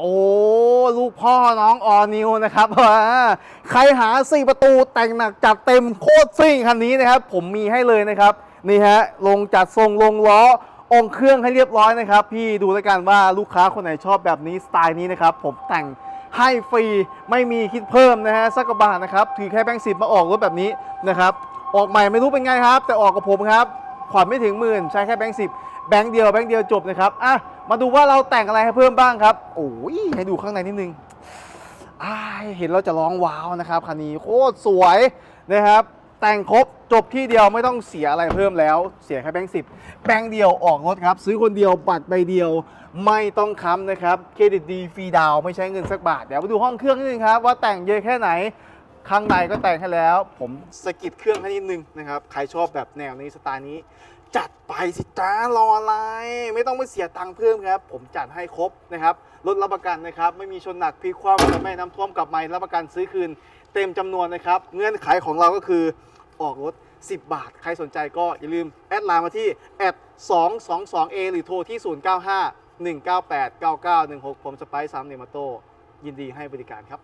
โอ้ลูกพ่อน้องออนิวนะครับใครหา 4 ประตูแต่งหนักจัดเต็มโคตรซิ่งคันนี้นะครับ ผมมีให้เลยนะครับ นี่ฮะ ลงจัดทรงลงล้อองค์เครื่องให้เรียบร้อยนะครับ พี่ดูแล้วกันว่าลูกค้าคนไหนชอบแบบนี้สไตล์นี้นะครับ ผมแต่งให้ฟรีไม่มีคิดเพิ่มนะฮะสักกะบาทนะครับถือแค่แบงค์สิบมาออกรถแบบนี้นะครับ ออกใหม่ไม่รู้เป็นไงครับ แต่ออกกับผมครับ ผ่อนไม่ถึงหมื่นใช้แค่แบงค์สิบแบงค์เดียวแบงค์เดียวจบนะครับอะมาดูว่าเราแต่งอะไรให้เพิ่มบ้างครับโอ้ยให้ดูข้างในนิดนึงอ่าเห็นเราจะร้องว้าวนะครับคันนี้โคตรสวยนะครับ แต่งครบจบที่เดียวไม่ต้องเสียอะไรเพิ่มแล้ว เสียแค่แบงค์สิบแบงค์เดียวออกรถครับ ซื้อคนเดียวบัตรใบเดียวไม่ต้องค้ำนะครับเครดิตดีฟรีดาวไม่ใช้เงินสักบาทเดี๋ยวมาดูห้องเครื่องนิดนึงครับว่าแต่งเยอะแค่ไหน ข้างในก็แต่งให้แล้ว ผมสกิดเครื่องให้นิดนึงนะครับใครชอบแบบแนวนี้สไตล์นี้ จัดไปสิจ้ารออะไร ไม่ต้องไปเสียตังค์เพิ่มครับ ผมจัดให้ครบนะครับรถรับประกันนะครับ ไม่มีชนหนักพลิกคว่ำและไม่น้ำท่วมกลับมารับประกันซื้อคืน เต็มจำนวนนะครับ เงื่อนไขของเราก็คือออกรถ 10 บาท ใครสนใจก็อย่าลืม แอดไลน์มาที่แอด 222 a หรือโทรที่ 095 198 9916 ผมสไปซ์ซัมเนมาโตยินดีให้บริการครับ